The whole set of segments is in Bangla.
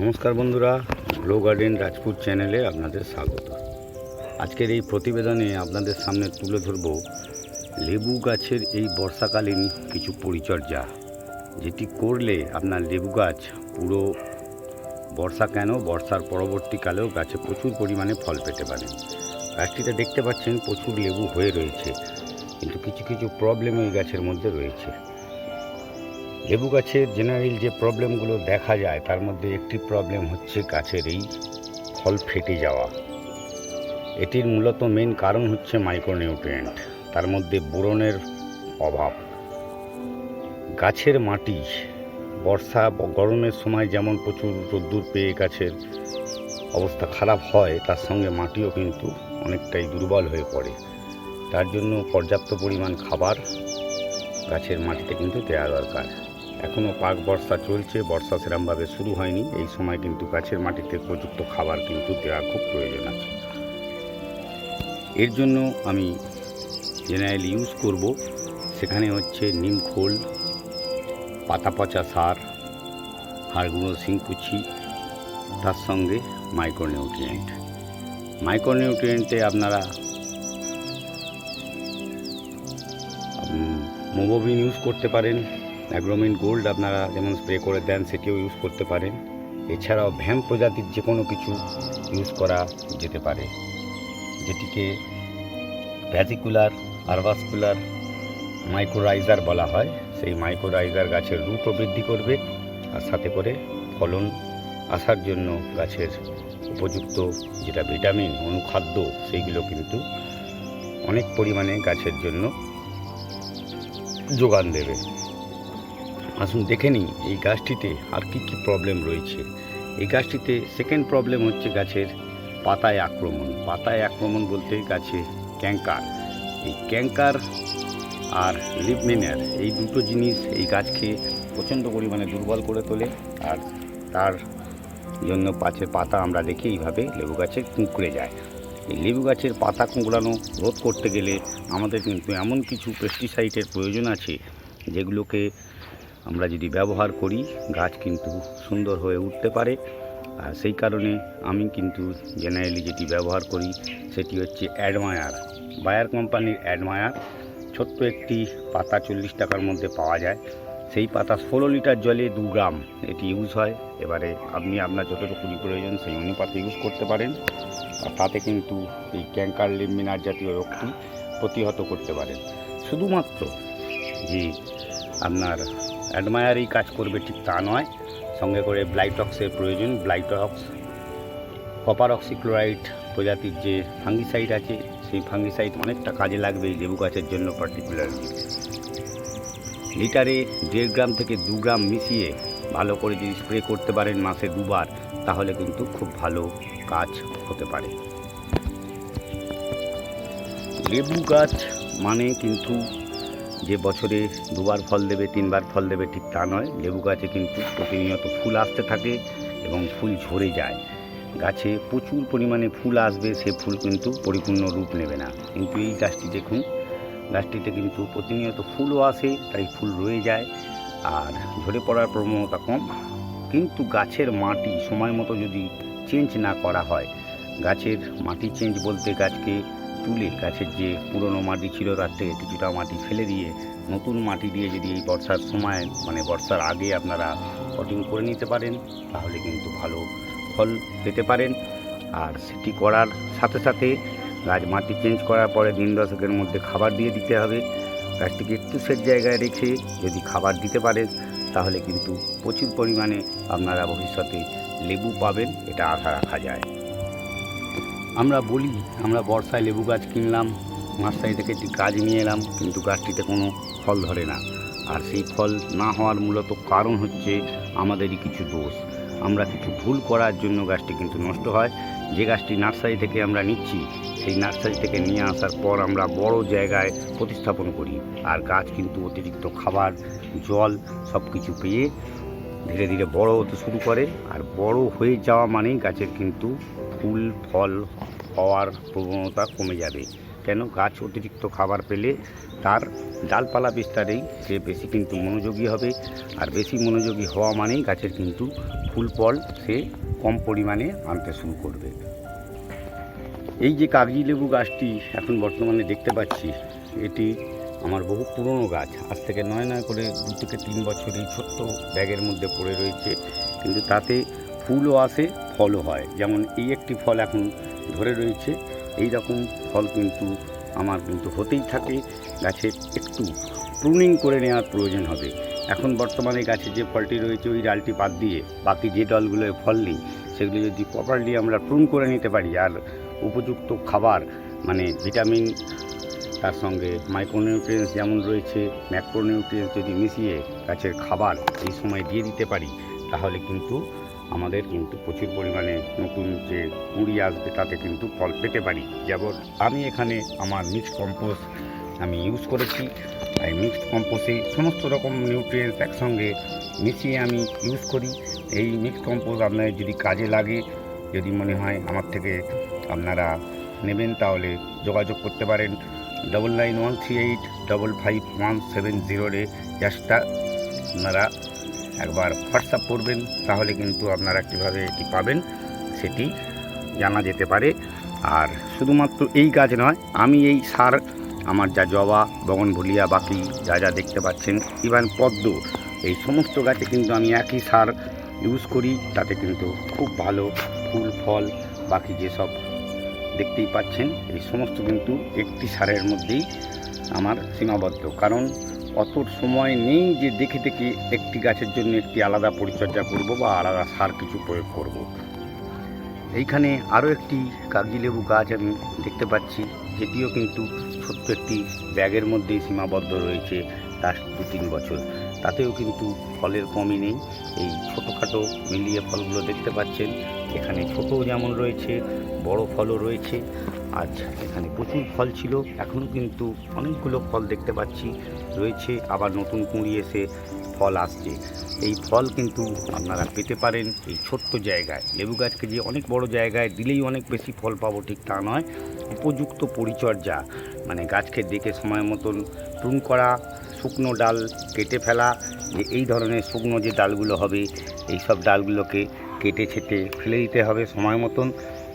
নমস্কার বন্ধুরা গ্লো গার্ডেন রাজপুত চ্যানেলে আপনাদের স্বাগত। আজকের এই প্রতিবেদনে আপনাদের সামনে তুলে ধরব লেবু গাছের এই বর্ষাকালীন কিছু পরিচর্যা, যেটি করলে আপনার লেবু গাছ পুরো বর্ষা কেন, বর্ষার পরবর্তীকালেও গাছে প্রচুর পরিমাণে ফল পেতে পারেন গাছটিতে দেখতে পাচ্ছেন প্রচুর লেবু হয়ে রয়েছে, কিন্তু কিছু কিছু প্রবলেম এই গাছের মধ্যে রয়েছে। লেবু গাছের জেনারেল যে প্রবলেমগুলো দেখা যায়, তার মধ্যে একটি প্রবলেম হচ্ছে গাছের এই ফল ফেটে যাওয়া। এটির মূলত মেন কারণ হচ্ছে মাইক্রোনিউট্রিয়েন্ট তার মধ্যে বোরনের অভাব। গাছের মাটি বর্ষা গরমের সময় যেমন প্রচুর রোদ্দুর পেয়ে গাছের অবস্থা খারাপ হয়, তার সঙ্গে মাটিও কিন্তু অনেকটাই দুর্বল হয়ে পড়ে। তার জন্য পর্যাপ্ত পরিমাণ খাবার গাছের মাটিতে কিন্তু দেওয়া দরকার। এখনও পাক বর্ষা চলছে, বর্ষা সেরমভাবে শুরু হয়নি। এই সময় কিন্তু গাছের মাটিতে উপযুক্ত খাবার কিন্তু দেওয়া খুব প্রয়োজন আছে। এর জন্য আমি জেনারেল ইউজ করব, সেখানে হচ্ছে নিম খোল, পাতা পচা সার, হাড়গুঁড়ো শিংকুচি, তার সঙ্গে মাইক্রোনিউট্রিয়েন্ট। মাইক্রোনিউট্রিয়েন্টে আপনারা মোবোবিন ইউজ করতে পারেন। অ্যাগ্রোমিন গোল্ড আপনারা যেমন স্প্রে করে দেন, সেটিও ইউজ করতে পারেন। এছাড়াও ভ্যাম প্রজাতির যে কোনো কিছু ইউজ করা যেতে পারে, যেটিকে ভ্যাসিকুলার আরভাসকুলার মাইক্রোরাইজার বলা হয়। সেই মাইক্রোরাইজার গাছের রুটও বৃদ্ধি করবে আর সাথে করে ফলন আসার জন্য গাছের উপযুক্ত যেটা ভিটামিন, অনুখাদ্য, সেইগুলো কিন্তু অনেক পরিমাণে গাছের জন্য যোগান দেবে। আসুন দেখে নিই এই গাছটিতে আর কি কি প্রবলেম রয়েছে। এই গাছটিতে সেকেন্ড প্রবলেম হচ্ছে গাছের পাতায় আক্রমণ। পাতায় আক্রমণ বলতে গাছে ক্যাঙ্কার এই ক্যাঙ্কার আর লিপমিনার এই দুটো জিনিস এই গাছকে প্রচণ্ড পরিমাণে দুর্বল করে তোলে আর তার জন্য পাছে পাতা আমরা দেখি এইভাবে লেবু গাছে কুঁকড়ে যায়। এই লেবু গাছের পাতা কুঁকড়ানো রোধ করতে গেলে আমাদের কিন্তু এমন কিছু পেস্টিসাইডের প্রয়োজন আছে যেগুলোকে আমরা যদি ব্যবহার করি, গাছ কিন্তু সুন্দর হয়ে উঠতে পারে। আর সেই কারণে আমি কিন্তু জেনারেলি যেটি ব্যবহার করি, সেটি হচ্ছে অ্যাডমায়ার বায়ার কোম্পানির অ্যাডমায়ার ছোট্ট একটি পাতা চল্লিশ টাকার মধ্যে পাওয়া যায়। সেই পাতা ষোলো লিটার জলে দু গ্রাম এটি ইউজ হয়। এবারে আপনি আপনার যতটুকু প্রয়োজন, সেই অনুপাতে ইউজ করতে পারেন। আর তাতে কিন্তু এই ক্যাঙ্কার লিমিনার জাতীয় রোগটি প্রতিহত করতে পারেন। শুধুমাত্র যে আপনার অ্যাডমায়ারই কাজ করবে ঠিক তা নয়। সঙ্গে করে ব্লাইটক্সের প্রয়োজন। ব্লাইটক্স, কপার অক্সিক্লোরাইড প্রজাতির যে ফাঙ্গিসাইড আছে, সেই ফাঙ্গিসাইড অনেকটা কাজে লাগবে লেবু গাছের জন্য পার্টিকুলারলি লিটারে দেড় গ্রাম থেকে দু গ্রাম মিশিয়ে ভালো করে যদি স্প্রে করতে পারেন মাসে দুবার, তাহলে কিন্তু খুব ভালো কাজ হতে পারে। লেবু গাছ মানে কিন্তু যে বছরে দুবার ফল দেবে, তিনবার ফল দেবে, ঠিক তা নয়। লেবু গাছে কিন্তু প্রতিনিয়ত ফুল আসতে থাকে এবং ফুল ঝরে যায়। গাছে প্রচুর পরিমাণে ফুল আসবে, সে ফুল কিন্তু পরিপূর্ণ রূপ নেবে না। কিন্তু এই গাছটি দেখুন, গাছটিতে কিন্তু প্রতিনিয়ত ফুলও আসে, তাই ফুল রয়ে যায়। আর ঝরে পড়ার প্রবণতা কম। কিন্তু গাছের মাটি সময় মতো যদি চেঞ্জ না করা হয়, গাছের মাটি চেঞ্জ বলতে গাছকে তুলে গাছের যে পুরনো মাটি ছিল, তার থেকে কিছুটা মাটি ফেলে দিয়ে নতুন মাটি দিয়ে যদি এই বর্ষার সময় মানে বর্ষার আগে আপনারা পটিং করে নিতে পারেন, তাহলে কিন্তু ভালো ফল পেতে পারেন। আর সেটি করার সাথে সাথে গাছ মাটি চেঞ্জ করার পরে দিন দশকের মধ্যে খাবার দিয়ে দিতে হবে। গাছটিকে একটু সেট জায়গায় রেখে যদি খাবার দিতে পারেন, তাহলে কিন্তু প্রচুর পরিমাণে আপনারা ভবিষ্যতে লেবু পাবেন, এটা আশা রাখা যায়। আমরা বলি, আমরা বর্ষায় লেবু গাছ কিনলাম নার্সারি থেকে একটি গাছ নিয়ে এলাম, কিন্তু গাছটিতে কোনো ফল ধরে না। আর সেই ফল না হওয়ার মূলত কারণ হচ্ছে আমাদেরই কিছু দোষ। আমরা কিছু ভুল করার জন্য গাছটি কিন্তু নষ্ট হয়। যে গাছটি নার্সারি থেকে আমরা নিচ্ছি, সেই নার্সারি থেকে নিয়ে আসার পর আমরা বড় জায়গায় প্রতিস্থাপন করি। আর গাছ কিন্তু অতিরিক্ত খাবার, জল সব কিছু পেয়ে ধীরে ধীরে বড় হতে শুরু করে। আর বড় হয়ে যাওয়া মানেই গাছের কিন্তু ফুল, ফল হওয়ার প্রবণতা কমে যাবে। কেন? গাছ অতিরিক্ত খাবার পেলে তার ডালপালা বিস্তারেই সে বেশি কিন্তু মনোযোগী হবে। আর বেশি মনোযোগী হওয়া মানেই গাছের কিন্তু ফুল, ফল সে কম পরিমাণে আনতে শুরু করবে। এই যে কাগজি লেবু গাছটি এখন বর্তমানে দেখতে পাচ্ছি, এটি আমার বহু পুরনো গাছ, আজ থেকে নয় নয় করে দু থেকে তিন বছর এই ছোট্ট ব্যাগের মধ্যে পড়ে রয়েছে। কিন্তু তাতে ফুলও আসে, ফলও হয়। যেমন এই একটি ফল এখন ধরে রয়েছে, এই রকম ফল কিন্তু আমার কিন্তু হতেই থাকে। গাছের একটু প্রুনিং করে নেওয়ার প্রয়োজন হবে। এখন বর্তমানে গাছে যে ফলটি রয়েছে, ওই ডালটি বাদ দিয়ে বাকি যে ডালগুলোয় ফল নেই, সেগুলো যদি প্রপারলি আমরা প্রুন করে নিতে পারি, আর উপযুক্ত খাবার মানে ভিটামিন তার সঙ্গে মাইক্রোনিউট্রিয়েন্টস যেমন রয়েছে ম্যাক্রোনিউট্রিয়েন্টস যদি মিশিয়ে গাছের খাবার এই সময় দিয়ে দিতে পারি, তাহলে কিন্তু আমাদের কিন্তু প্রচুর পরিমাণে নতুন যে কুড়ি আসবে তাতে কিন্তু ফল পেতে পারি। যেমন আমি এখানে আমার মিক্সড কম্পোস্ট আমি ইউজ করেছি। এই মিক্সড কম্পোস্টে সমস্ত রকম নিউট্রিয়েন্টস একসঙ্গে মিশিয়ে আমি ইউজ করি। এই মিক্সড কম্পোস্ট আপনার যদি কাজে লাগে, যদি মনে হয় আমার থেকে আপনারা নেবেন, তাহলে যোগাযোগ করতে পারেন। Double nine one three eight double five one seven জিরোরে গ্যাসটা আপনারা একবার হোয়াটসঅ্যাপ করবেন, তাহলে কিন্তু আপনারা কীভাবে এটি পাবেন সেটি জানা যেতে পারে। আর শুধুমাত্র এই গাছ নয়, আমি এই সার, আমার যা জবা বগনভুলিয়া বাকি যা যা দেখতে পাচ্ছেন, ইভেন পদ্ম, এই সমস্ত গাছে কিন্তু আমি একই সার ইউজ করি, তাতে কিন্তু খুব ভালো ফুল, ফল, বাকি যেসব দেখতেই পাচ্ছেন, এই সমস্ত কিন্তু একটি সারের মধ্যেই আমার সীমাবদ্ধ। কারণ অত সময় নেই যে দেখে দেখে একটি গাছের জন্য একটি আলাদা পরিচর্যা করব বা আলাদা সার কিছু প্রয়োগ করব। এইখানে আরও একটি কাগজি লেবু গাছ আমি দেখতে পাচ্ছি, যেটিও কিন্তু ছোট্ট একটি ব্যাগের মধ্যেই সীমাবদ্ধ রয়েছে তার দু তিন বছর। তাতেও কিন্তু ফলের কমই নেই। এই ছোটোখাটো মিলিয়ে ফলগুলো দেখতে পাচ্ছেন। এখানে ছোট যেমন রয়েছে বড় ফলও রয়েছে। আজ এখানে প্রচুর ফল ছিল। এখনও কিন্তু অনেকগুলো ফল দেখতে পাচ্ছি। রয়েছে আবার নতুন কুঁড়ি এসে ফল আসছে। এই ফল কিন্তু আপনারা পেতে পারেন এই ছোট্ট জায়গায়। লেবু গাছকে যে অনেক বড় জায়গায় দিলেই অনেক বেশি ফল পাবো, ঠিক তা নয়। উপযুক্ত পরিচর্যা মানে গাছকে দেখে সময় মতন টুন করা, শুকনো ডাল কেটে ফেলা, যে এই ধরনের শুকনো যে ডালগুলো হবে এই সব ডালগুলোকে কেটে ছেটে ফেলে দিতে হবে সময় মতন।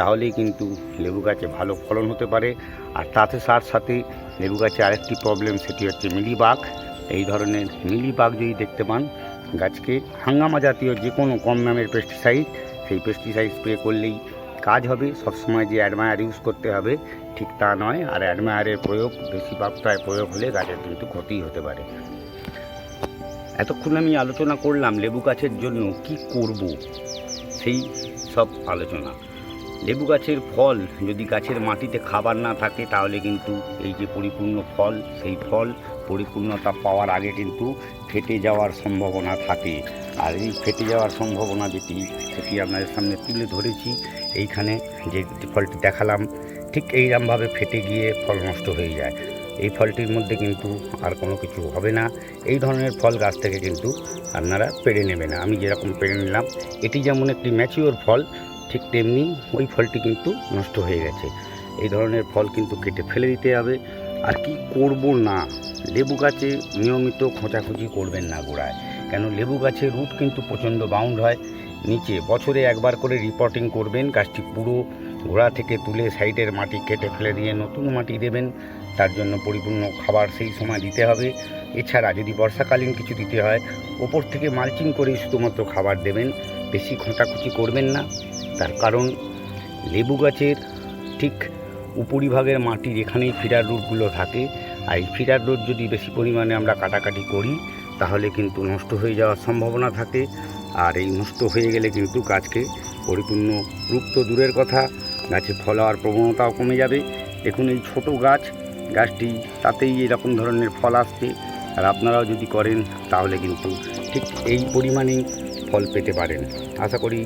তাহলেই কিন্তু লেবু গাছে ভালো ফলন হতে পারে। আর তাতে সার সাথে লেবু গাছে আরেকটি প্রবলেম সেটি হচ্ছে মিলিবাগ এই ধরনের মিলিবাগ যদি দেখতে পান, গাছকে হাঙ্গামা জাতীয় যে কোনো কম দামের পেস্টিসাইড সেই পেস্টিসাইড স্প্রে করলেই কাজ হবে। সবসময় যে অ্যাডমায়ার ইউজ করতে হবে, ঠিক তা নয়। আর অ্যাডমায়ারের প্রয়োগ, বেশি মাত্রায় প্রয়োগ হলে গাছের কিন্তু ক্ষতি হতে পারে। এতক্ষণ আমি আলোচনা করলাম লেবু গাছের জন্য কি করব, সেই সব আলোচনা। লেবু গাছের ফল, যদি গাছের মাটিতে খাবার না থাকে, তাহলে কিন্তু এই যে পরিপূর্ণ ফল, সেই ফল পরিপূর্ণতা পাওয়ার আগে কিন্তু ফেটে যাওয়ার সম্ভাবনা থাকে। আর এই ফেটে যাওয়ার সম্ভাবনা যেটি, সেটি আপনাদের সামনে তুলে ধরেছি। এইখানে যে ফলটি দেখালাম, ঠিক এইরকমভাবে ফেটে গিয়ে ফল নষ্ট হয়ে যায়। এই ফলটির মধ্যে কিন্তু আর কোনো কিছু হবে না। এই ধরনের ফল গাছ থেকে কিন্তু আপনারা পেড়ে নেবেন। আমি যেরকম পেড়ে নিলাম, এটি যেমন একটি ম্যাচিওর ফল ঠিক তেমনি ওই ফলটি কিন্তু নষ্ট হয়ে গেছে। এই ধরনের ফল কিন্তু কেটে ফেলে দিতে হবে। আর কি করব না? লেবু গাছে নিয়মিত খোঁচাখুঁচি করবেন না গোড়ায়। কেন? লেবু গাছে রুট কিন্তু প্রচণ্ড বাউন্ড হয়। নিচে বছরে একবার করে রিপোর্টিং করবেন, গাছটি পুরো গোড়া থেকে তুলে সাইডের মাটি কেটে ফেলে দিয়ে নতুন মাটি দেবেন। তার জন্য পরিপূর্ণ খাবার সেই সময় দিতে হবে। এছাড়া যদি বর্ষাকালীন কিছু দিতে হয়, ওপর থেকে মালচিং করেই শুধুমাত্র খাবার দেবেন। বেশি খোঁচাখুচি করবেন না। তার কারণ, লেবু গাছের ঠিক উপরিভাগের মাটি যেখানেই ফিডার রুটগুলো থাকে, আর এই ফিডার রুট যদি বেশি পরিমাণে আমরা কাটাকাটি করি, তাহলে কিন্তু নষ্ট হয়ে যাওয়ার সম্ভাবনা থাকে। আর এই নষ্ট হয়ে গেলে কিন্তু গাছকে পরিপূর্ণ রূপ তো দূরের কথা, গাছে ফল হওয়ার প্রবণতাও কমে যাবে। দেখুন এই ছোট গাছ, গাছটি তাতেই এরকম ধরনের ফল আসছে আর আপনারাও যদি করেন, তাহলে কিন্তু ঠিক এই পরিমাণেই ফল পেতে পারেন। আশা করি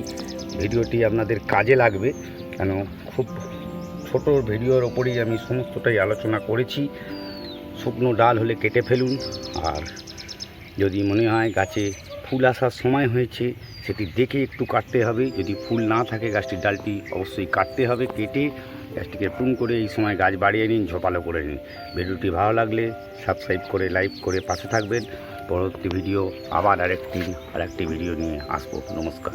ভিডিওটি আপনাদের কাজে লাগবে, কেন খুব ছোট ভিডিওর ওপরেই আমি সমস্তটাই আলোচনা করেছি। শুকনো ডাল হলে কেটে ফেলুন, আর যদি মনে হয় গাছে ফুল আসার সময় হয়েছে, সেটি দেখে একটু কাটতে হবে। যদি ফুল না থাকে, গাছটির ডালটি অবশ্যই কাটতে হবে, কেটে গাছটিকে পুং করে এই সময় গাছ বাড়িয়ে নিন, ঝোপালো করে নিন। ভিডিওটি ভালো লাগলে সাবস্ক্রাইব করে, লাইক করে পাশে থাকবেন। পরবর্তী ভিডিও আবার আরেকটি আরেকটি ভিডিও নিয়ে আসব। নমস্কার।